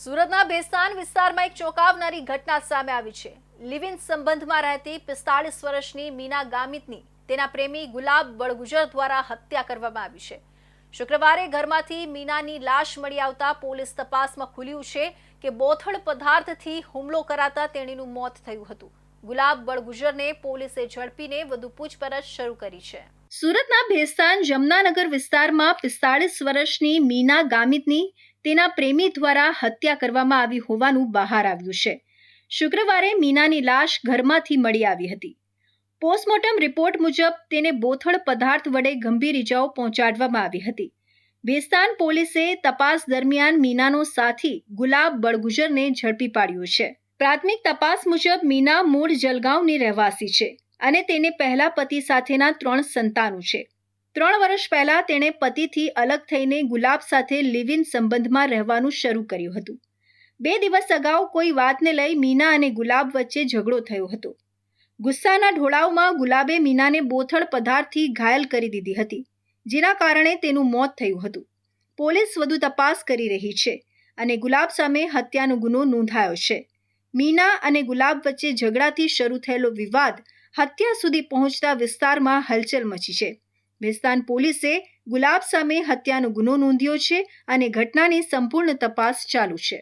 સુરતના ભેસ્તાન વિસ્તારમાં એક ચોંકાવનારી ઘટના સામે આવી છે. લિવિન સંબંધમાં રહેતી પિસ્તાળીસ વર્ષની મીના ગામિતની તેના પ્રેમી ગુલાબ બળગુજર દ્વારા હત્યા કરવામાં આવી છે. શુક્રવારે ઘરમાંથી મીનાની લાશ મળી આવતા પોલીસ તપાસમાં ખુલ્યું છે કે બોથડ પદાર્થથી હુમલો કરાતા તેણીનું મોત થયું હતું. ગુલાબ બળગુજરને પોલીસે ઝડપીને વધુ પૂછપરછ શરૂ કરી છે. સુરતના ભેસ્તાન જમનાનગર વિસ્તારમાં પિસ્તાળીસ વર્ષની મીના ગામિતની તેના પ્રેમી દ્વારા હત્યા કરવામાં આવી હોવાનું બહાર આવ્યું છે. શુક્રવારે મીનાની લાશ ઘરમાંથી મળી આવી હતી. પોસ્ટમોર્ટમ રિપોર્ટ મુજબ તેને બોથડ પદાર્થ વડે ગંભીર ઇજાઓ પહોંચાડવામાં આવી હતી. ભેસ્તાન પોલીસે તપાસ દરમિયાન મીનાનો સાથી ગુલાબ બળગુજરને ઝડપી પાડ્યો છે. પ્રાથમિક તપાસ મુજબ મીના મૂળ જલગાંવની રહેવાસી છે અને તેને પહેલા પતિ સાથેના ત્રણ સંતાનો છે. ત્રણ વર્ષ પહેલા તેણે પતિથી અલગ થઈને ગુલાબ સાથે લિવ ઇન સંબંધમાં રહેવાનું શરૂ કર્યું હતું. બે દિવસ અગાઉ કોઈ વાતને લઈ મીના અને ગુલાબ વચ્ચે ઝઘડો થયો હતો. ગુસ્સાના ઢોળાવમાં ગુલાબે મીનાને બોથડ પદાર્થથી ઘાયલ કરી દીધી હતી, જેના કારણે તેનું મોત થયું હતું. પોલીસ વધુ તપાસ કરી રહી છે અને ગુલાબ સામે હત્યાનો ગુનો નોંધાયો છે. મીના અને ગુલાબ વચ્ચે ઝઘડાથી શરૂ થયેલો વિવાદ હત્યા સુધી પહોંચતા વિસ્તારમાં હલચલ મચી છે. ભેસ્તાન પોલીસે ગુલાબ સામે હત્યાનો ગુનો નોંધ્યો છે અને ઘટનાની સંપૂર્ણ તપાસ ચાલુ છે.